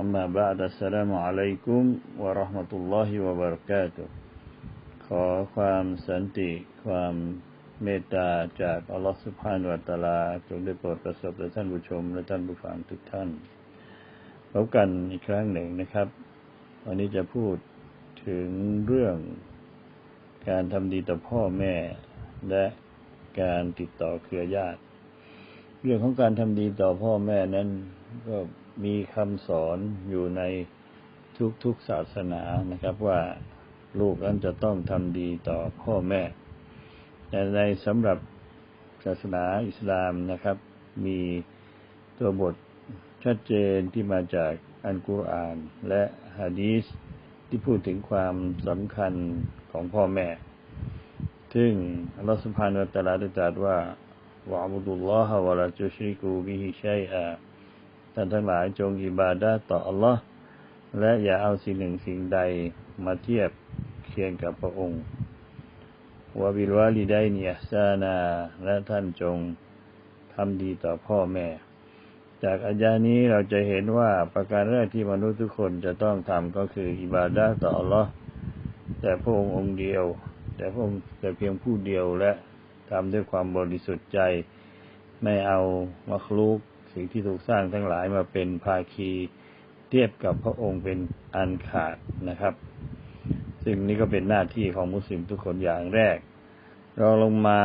أما بعد السلام عليكم ورحمة الله وبركاته ขอความสันติความเมตตาจากอัลลอฮฺสุบฮานวะตะลาจงได้โปรดประสบแด่ท่านผู้ชม และท่านผู้ฟังทุกท่านพบกันอีกครั้งหนึ่งนะครับ วันนี้จะพูดถึงเรื่องการทำดีต่อพ่อแม่และการติดต่อเครือญาติ เรื่องของการทำดีต่อพ่อแม่นั้น ก็มีคำสอนอยู่ในทุกๆศาสนานะครับว่าลูกนั้นจะต้องทำดีต่อพ่อแม่ แต่ในสำหรับศาสนาอิสลามนะครับ มีตัวบทชัดเจนที่มาจากอันกุรอาน และฮะดีษที่พูดถึงความสำคัญของพ่อแม่ ซึ่งอัลลอฮฺสุบฮานาอัลตะลาได้ตรัสว่า วะบุดุลลอฮะวะลาจุชริกูบิฮิชัยอาท่านทั้งหลายจงอิบาดาต่ออัลลอฮ์และอย่าเอาสิ่งหนึ่งสิ่งใดมาเทียบเคียงกับพระองค์วะบิลวาลิได้เนียซานา และท่านจงทำดีต่อพ่อแม่ จากอาจานี้เราจะเห็นว่าประการแรกที่มนุษย์ทุกคนจะต้องทำก็คืออิบาดาต่ออัลลอฮ์แต่พระองค์องค์เดียว แต่พระองค์แต่เพียงผู้เดียวและ ทำด้วยความบริสุทธิ์ใจ ไม่เอามักลุกสิ่งที่ถูกสร้างทั้งหลายมาเป็นภาคีเทียบกับพระองค์เป็นอันขาดนะครับ ซึ่งนี้ก็เป็นหน้าที่ของมุสลิมทุกคนอย่างแรก เราลงมา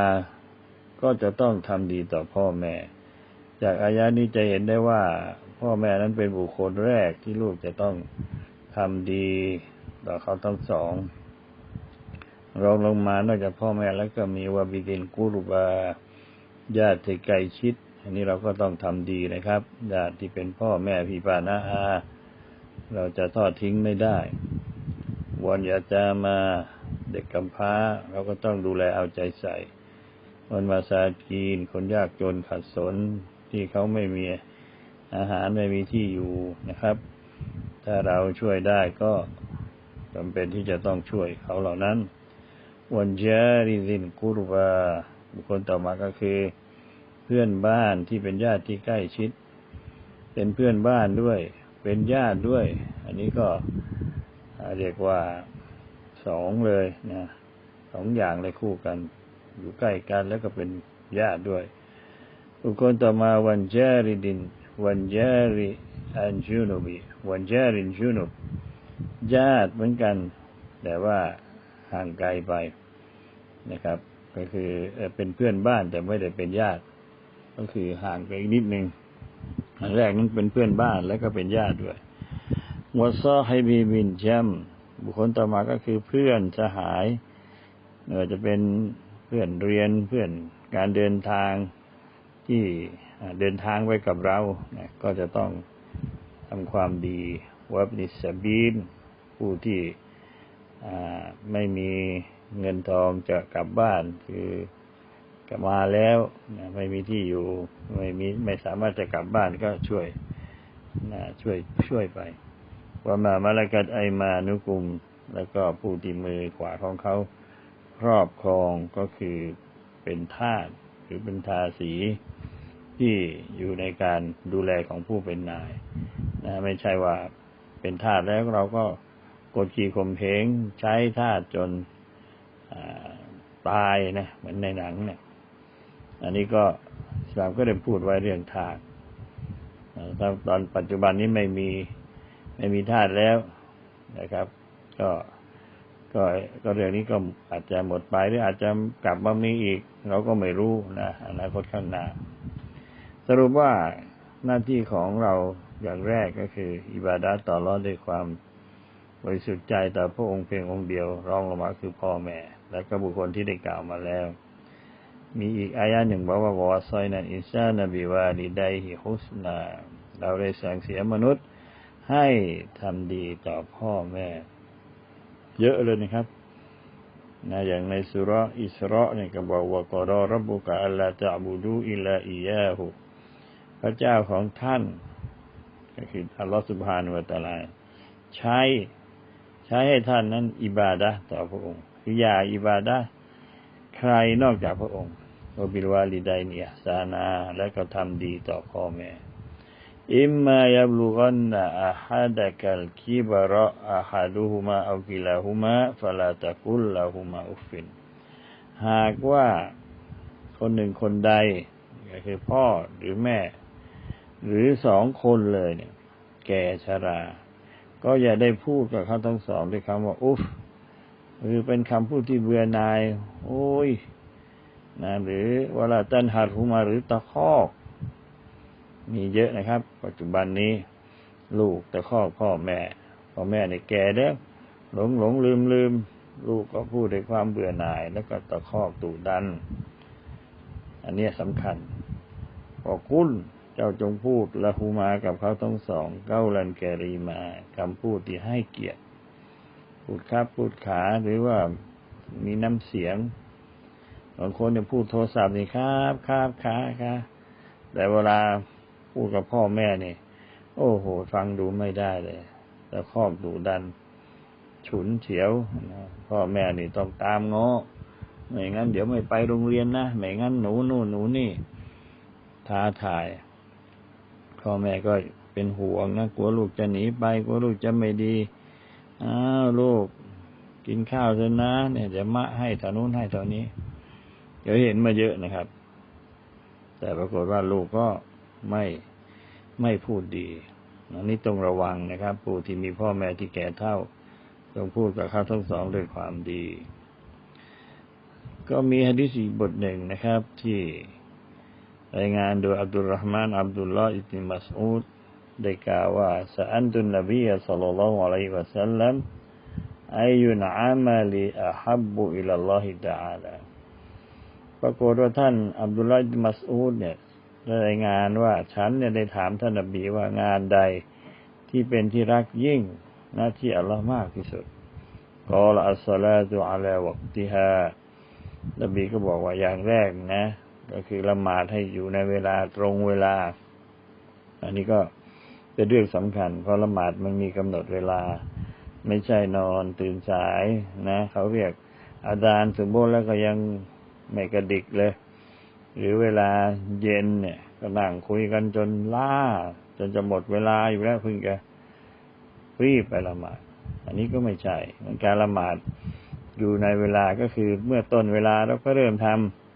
ก็จะต้องทำดีต่อพ่อแม่ จากอายะนี้จะเห็นได้ว่าพ่อแม่นั้นเป็นบุคคลแรกที่ลูกจะต้องทำดีต่อเขาทั้งสอง รองลงมานอกจากพ่อแม่แล้วก็มีวาบิดินกุรุบาญาติที่ใกลชิด อันนี้เราก็ต้องทำดีนะครับญาติที่เป็นพ่อแม่พี่ป้าน้าอา เราจะทอดทิ้งไม่ได้วันยาจามาเด็กกำพร้า เราก็ต้องดูแลเอาใจใส่วันมาซาจีน คนยากจนขัดสนที่เขาไม่มีอาหารไม่มีที่อยู่นะครับ ถ้าเราช่วยได้ก็จำเป็นที่จะต้องช่วยเขาเหล่านั้น วันจาริซินกุรบาบุคคลต่อมาก็คือ เพื่อนบ้านที่เป็นญาติที่ใกล้ชิด เป็นเพื่อนบ้านด้วย เป็นญาติด้วย อันนี้ก็เรียกว่าสองเลยนะสองอย่างเลยคู่กัน อยู่ใกล้กันแล้วก็เป็นญาติด้วย บุคคลต่อมาวันจาริดิน วันจาริอันจูนบีวันจารินจูนบญาติเหมือนกัน แต่ว่าห่างไกลไป นะครับ ก็คือเป็นเพื่อนบ้านแต่ไม่ได้เป็นญาติ ก็คือห่างไปอีกนิดนึงอันแรกนั้นเป็นเพื่อนบ้านแล้วก็เป็นญาติด้วยวซอให้บีบินแชมบุคคลต่อมาก็คือเพื่อนสหายเออจะเป็นเพื่อนเรียนเพื่อนการเดินทางที่เดินทางไว้กับเรานะก็จะต้องทำความดีวับนิสบีนผู้ที่ไม่มี เงินทองจะกลับบ้านคือกลับมาแล้วไม่มีที่อยู่ ไม่มีไม่สามารถจะกลับบ้านก็ช่วยนะช่วยช่วยไปว่ามามาลกัดไอมานุกุม แล้วก็ผู้ที่มือขวาของเขาครอบครองก็คือเป็นทาสหรือเป็นทาสีที่อยู่ในการดูแลของผู้เป็นนายนะไม่ใช่ว่าเป็นทาสแล้วเราก็กดขี่ข่มเพงใช้ทาสจน ตายนะเหมือนในหนังเนี่ยอันนี้ก็สามก็ได้พูดไว้เรื่องทาสตอนปัจจุบันนี้ไม่มีไม่มีทาสแล้วนะครับ ก็ก็ก็เรื่องนี้ก็อาจจะหมดไปหรืออาจจะกลับมามีอีก เราก็ไม่รู้นะอนาคตข้างหน้า สรุปว่าหน้าที่ของเราอย่างแรกก็คือ อิบาดาต่อรอดด้วยความบริสุทธิ์ใจต่อพระองค์เพียงองค์เดียว รองลงมาคือพ่อแม่ และก็บุคคลที่ได้กล่าวมาแล้ว มีอีกอายะหนึ่งบอกว่าวอซอยนันอินซานบิวาลิไดฮิฮุสนา เราได้สั่งเสียมนุษย์ให้ทำดีต่อพ่อแม่ เยอะเลยนะครับนะอย่างในสุรอิสราเนี่ยก็บอกว่ากอรอรับบุกะอัลลาตะบูดูอิลาอิยาหุพระเจ้าของท่าน ก็คืออัลลอฮฺสุบฮานุวะตะลาใช้ ใช้ให้ท่านนั้น อิบาดะต่อพระองค์ คือย่าอิบาดะใครนอกจากพระองค์วบิลวาลิดัยเนียสานาและก็ทำดีต่อพ่อแม่อิมมายับลูกันนะอาฮัดะกัลคิบะระอาฮัดุฮุมาอักิลาฮุมาฟลาตะกุลลาฮุมาอุฟิน หากว่าคนหนึ่งคนใดก็คือพ่อหรือแม่ หรือสองคนเลยเนี่ย แก่ชรา ก็อย่าได้พูดกับเขาทั้งสองด้วยคำว่า อุฟ หรือเป็นคำพูดที่เบื่อนาย โอ้ยนะหรือเวลาตันหัดหูมาหรือตะคอกมีเยอะนะครับ ปัจจุบันนี้ ลูกตะคอกพ่อแม่พ่อแม่เนี่ยแก่แล้วหลงหลงลืมลืมลูกก็พูดด้วยความเบื่อหน่าย แล้วก็ตะคอกตูดัน อันนี้สำคัญพอคุณเจ้าจงพูดละหูมากับเขาทั้งสอง เก้าลันแกรีมาคำพูดที่ให้เกียรติ พูดครับพูดขาหรือว่ามีน้ำเสียงบางคนเนี่ยพูดโทรศัพท์นี่ครับครับขาครับแต่เวลาพูดกับพ่อแม่นี่โอ้โห ฟังดูไม่ได้เลยแต่ครอบดูดัน ฉุนเฉียวพ่อแม่นี่ต้องตามง้อไม่งั้นเดี๋ยวไม่ไปโรงเรียนนะไม่งั้นหนูนู่นหนูนี่ท้าทายพ่อแม่ก็เป็นห่วงนะกลัวลูกจะหนีไปกลัวลูกจะไม่ดี อ้าวลูก กินข้าวเถอะนะ เนี่ยจะมะให้เท่านู้นให้เท่านี้เดี๋ยวเห็นมาเยอะนะครับ แต่ปรากฏว่าลูกก็ไม่ไม่พูดดีอันนี้ต้องระวังนะครับ ผู้ที่มีพ่อแม่ที่แก่เท่าต้องพูดกับเขาทั้งสองด้วยความดี ก็มีฮะดิษีบทหนึ่งนะครับ ที่รายงานโดยอับดุลรหมานอับดุลลอฮ์อิบนมัสอูด ได้กล่าวว่าสอันตุนนบีสัลลัลลอฮุอะลัยฮิวะสัลลัมอายุนอามาลีอาฮับบุอิลลัลลอฮิตะอาลาปรากฏว่าท่านอับดุลลาห์มัสอูดเนี่ยรายงานว่าฉันเนี่ยได้ถามท่านนบีว่างานใดที่เป็นที่รักยิ่งหน้าที่อัลลอฮ์มากที่สุดกอลอัสลาตุอะลาวักติฮานบีก็บอกว่าอย่างแรกนะ ก็คือละหมาดให้อยู่ในเวลาตรงเวลา อันนี้ก็ เป็นเรื่องสำคัญ เพราะละหมาดมันมีกำหนดเวลา ไม่ใช่นอนตื่นสายนะ เขาเรียกอาจารย์สมบูรณ์แล้วก็ยังไม่กระดิกเลย หรือเวลาเย็นเนี่ยก็นั่งคุยกันจนล่า จนจะหมดเวลาอยู่แล้วเพิ่งจะรีบไปละหมาด อันนี้ก็ไม่ใช่มันการละหมาดอยู่ในเวลาก็คือเมื่อต้นเวลาเราก็เริ่มท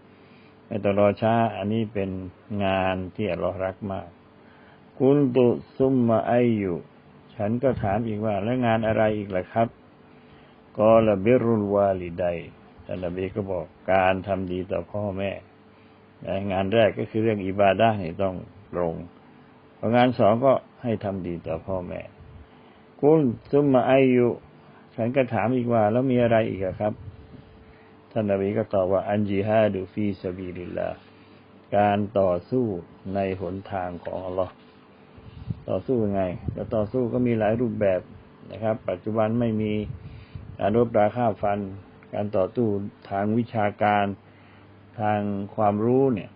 ำไม่ต้องรอช้า อันนี้เป็นงานที่เรารักมาก คุณตุซุมมาไออยู่ ฉันก็ถามอีกว่า แล้วงานอะไรอีกล่ะครับก็ละบิรุลวาลิไดท่านนบีก็บอกการทำดีต่อพ่อแม่ งานแรกก็คือเรื่องอิบาดะนี่ต้องตรงพองานสองก็ให้ทำดีต่อพ่อแม่คุณซุมมาอายุฉันก็ถามอีกว่า แล้วมีอะไรอีกครับ ท่านนบีก็ตอบว่า อันจีฮาดูฟีสบีลิลลาการต่อสู้ในหนทางของอัลลอฮ์ ต่อสู้ยังไงก็ต่อสู้ก็มีหลายรูปแบบนะครับ ปัจจุบันไม่มีการรบราฆ่าฟัน การต่อสู้ทางวิชาการทางความรู้เนี่ย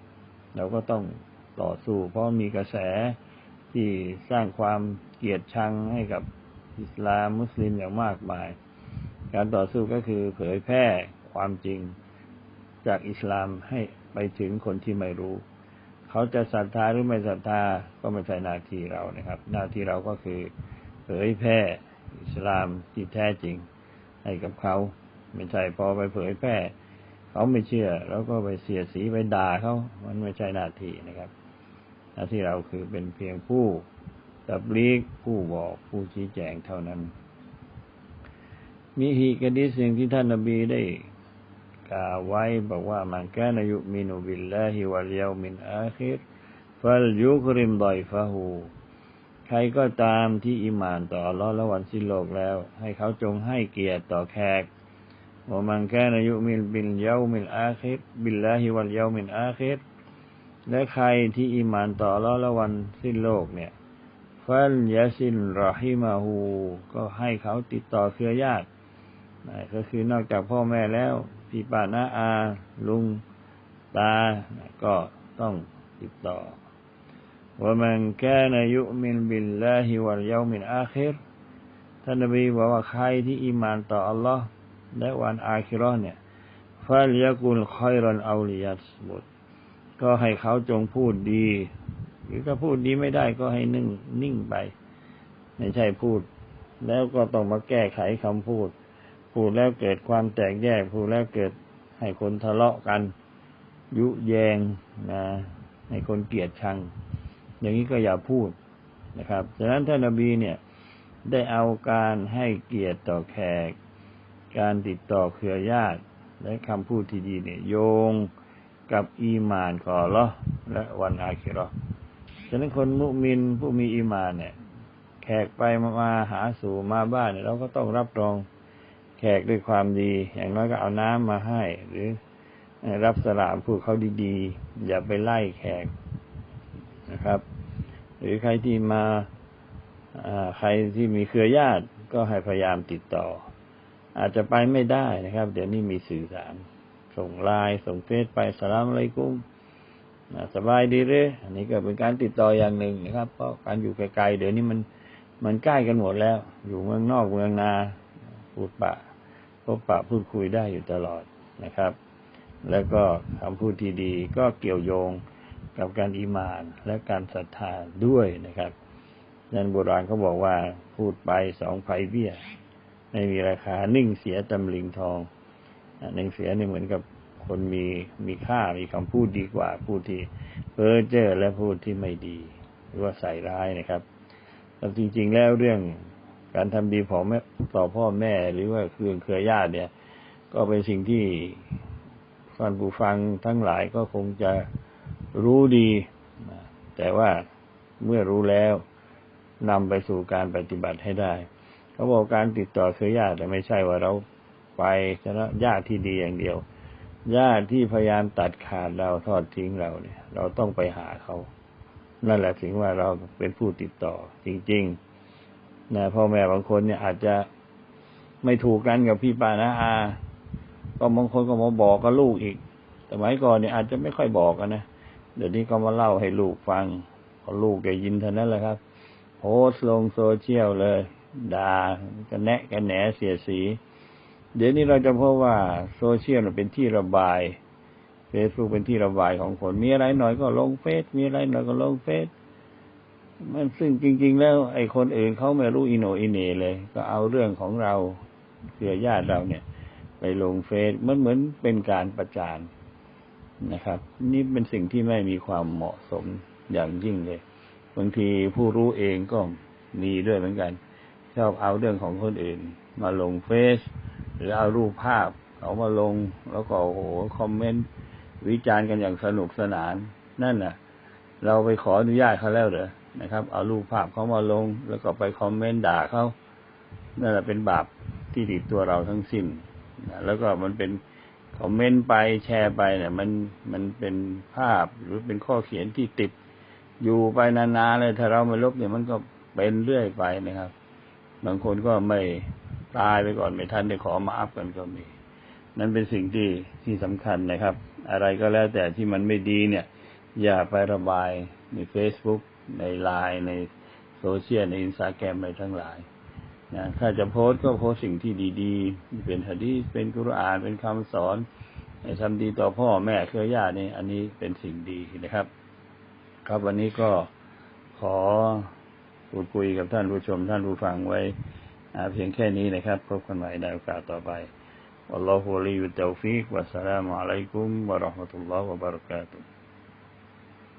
เราก็ต้องต่อสู้ เพราะมีกระแสที่สร้างความเกลียดชังให้กับอิสลามมุสลิมอย่างมากมาย การต่อสู้ก็คือเผยแพร่ความจริงจากอิสลามให้ไปถึงคนที่ไม่รู้ เขาจะศรัทธาหรือไม่ศรัทธาก็ไม่ใช่หน้าที่เรานะครับ หน้าที่เราก็คือเผยแพร่อิสลามที่แท้จริง ให้กับเขา ไม่ใช่พอไปเผยแพร่เขาไม่เชื่อ แล้วก็ไปเสียสีไปด่าเขามันไม่ใช่หน้าที่นะครับ หน้าที่เราคือเป็นเพียงผู้ตับลีกผู้บอกผู้ชี้แจงเท่านั้น มีฮีกดีสิ่งที่ท่านนบีได้ กล่าวไว้บอกว่ามันแกนายุมินุบิลลาฮิวัลยามินอาคิรฟัลยุคริมดอยฟาหูใครก็ตามที่อิมานต่ออัลอฮ์และวันสิ้นโลกแล้ว ให้เขาจงให้เกียรติต่อแขกว่ามันแค่นายุมิลบิลเยามิลอาคิดบิลลาฮิวัลเยามิลอาคิดและใครที่อิมานต่อละละวันสิ้นโลกเนี่ยฟัลยาสินรอฮิมาหูก็ให้เขาติดต่อเครือญาติก็คือนอกจากพ่อแม่แล้ว พี่ป้าน้าอา ลุงตา ก็ต้องติดต่อว่ามันแก่นายุมินบิลลาฮิวัลยามินอาคิรท่านนบีบอกว่าใครที่อิมานต่ออัลลอฮ์และวันอาคิรอเนี่ยฟาลยากุลคอยรอนเอาลิยัสบุตก็ให้เขาจงพูดดี หรือถ้าพูดดีไม่ได้ก็ให้นิ่งนิ่งไป ไม่ใช่พูด แล้วก็ต้องมาแก้ไขคำพูด พูดแล้วเกิดความแตกแยกพูดแล้วเกิดให้คนทะเลาะกัน ยุแยงนะให้คนเกลียดชัง อย่างนี้ก็อย่าพูดนะครับฉะนั้นท่านนบีเนี่ยได้เอาการให้เกียรติต่อแขก การติดต่อเครือญาติ และคำพูดที่ดีเนี่ยโยงกับอีมานกอละและวันอาคิรอฉะนั้นคนมุมินผู้มีอีมานเนี่ย แขกไปมาหาสู่มาบ้านเนี่ยเราก็ต้องรับรอง แขกด้วยความดี อย่างน้อยก็เอาน้ำมาให้ หรือรับสลามพูดเขาดีๆ อย่าไปไล่แขกนะครับ หรือใครที่มาใครที่มีเครือญาติก็ให้พยายามติดต่อ อาจจะไปไม่ได้นะครับ เดี๋ยวนี้มีสื่อสาร ส่งไลน์ส่งเฟซไปสลามอะไรกุ้มสบายดีเลยอันนี้ก็เป็นการติดต่ออย่างหนึ่งนะครับ เพราะการอยู่ไกลๆเดี๋ยวนี้มันมันใกล้กันหมดแล้ว อยู่เมืองนอกเมืองนาพูดปะ บปะพูดคุยได้อยู่ตลอดนะครับ แล้วก็คำพูดที่ดีก็เกี่ยวโยงกับการอิมานและการศรัทธาด้วยนะครับนั่นโบราณเขาบอกว่าพูดไปสองไผ่เบี้ย ไม่มีราคานิ่งเสียตำลิงทองนิ่งเสียนี่เหมือนกับคนมีมีค่ามีคำพูดดีกว่า พูดที่เพ้อเจ้อและพูดที่ไม่ดี หรือว่าใส่ร้ายนะครับแต่จริง ๆ แล้วเรื่อง การทำดีของแม่ต่อพ่อแม่หรือว่าเครือเครือญาติเนี่ย ก็เป็นสิ่งที่ฟันผู้ฟังทั้งหลายก็คงจะรู้ดี แต่ว่าเมื่อรู้แล้วนำไปสู่การปฏิบัติให้ได้ เขาบอกการติดต่อเครือญาติแต่ไม่ใช่ว่าเราไปชนะญาติที่ดีอย่างเดียว ญาติที่พยายามตัดขาดเราทอดทิ้งเราเนี่ย เราต้องไปหาเขา นั่นแหละถึงว่าเราเป็นผู้ติดต่อจริง ๆ นะพ่อแม่บางคนเนี่ยอาจจะไม่ถูกกันกับพี่ป้านะอา ก็บางคนก็มาบอกกับลูกอีกแต่ไมก่อนเนี่ยอาจจะไม่ค่อยบอกกันนะเดี๋ยวนี้ก็มาเล่าให้ลูกฟังพอลูกแกยินเท่านั้นแหละครับ โพสลงโซเชียลเลยด่ากันแนะกันแหนเสียสี เดี๋ยวนี้เราจะพบว่าโซเชียลเป็นที่ระบายเฟซบุ๊กเป็นที่ระบายของคนมีอะไรหน่อยก็ลงเฟซมีอะไรหน่อยก็ลงเฟซ มันซึ่งจริง ๆ แล้ว ไอ้คนอื่นเขาไม่รู้อิโนอิเนเลย ก็เอาเรื่องของเราเพื่อญาติเราเนี่ย ไปลงเฟซมันเหมือนเป็นการประจานนะครับ นี่เป็นสิ่งที่ไม่มีความเหมาะสมอย่างยิ่งเลย บางทีผู้รู้เองก็มีด้วยเหมือนกัน ชอบเอาเรื่องของคนอื่น มาลงเฟซหรือเอารูปภาพเขามาลงแล้วก็โอ้โหคอมเมนต์วิจารณ์กันอย่างสนุกสนาน นั่นน่ะ เราไปขออนุญาตเขาแล้วเหรอ นะครับ เอารูปภาพเขามาลง แล้วก็ไปคอมเมนต์ด่าเขานั่นแหละเป็นบาปที่ติดตัวเราทั้งสิ้นะแล้วก็มันเป็นคอมเมนต์ไปแชร์ไปเนี่ย มันมันเป็นภาพหรือเป็นข้อเขียนที่ติดอยู่ไปนานๆเลยถ้าเราไม่ลบเนี่ยมันก็เป็นเรื่อยไปนะครับ บางคนก็ไม่ตายไปก่อนไม่ทันได้ขอมาอัพกันก็มี นั่นเป็นสิ่งที่ที่สำคัญนะครับ อะไรก็แล้วแต่ที่มันไม่ดีเนี่ย อย่าไประบายใน Facebook ในไลน์ในโซเชียลในอินสตาแกรมอะไรทั้งหลายนะถ้าจะโพสก็โพสสิ่งที่ดีๆ เป็นฮะดีเป็นกุรอานเป็นคำสอนทำดีต่อพ่อแม่เครือญาตินี่อันนี้เป็นสิ่งดีนะครับ ครับวันนี้ก็ขอพูดคุยกับท่านผู้ชมท่านผู้ฟังไว้เพียงแค่นี้นะครับพบกันใหม่ในโอกาสต่อไปอัลลอฮฺวะลี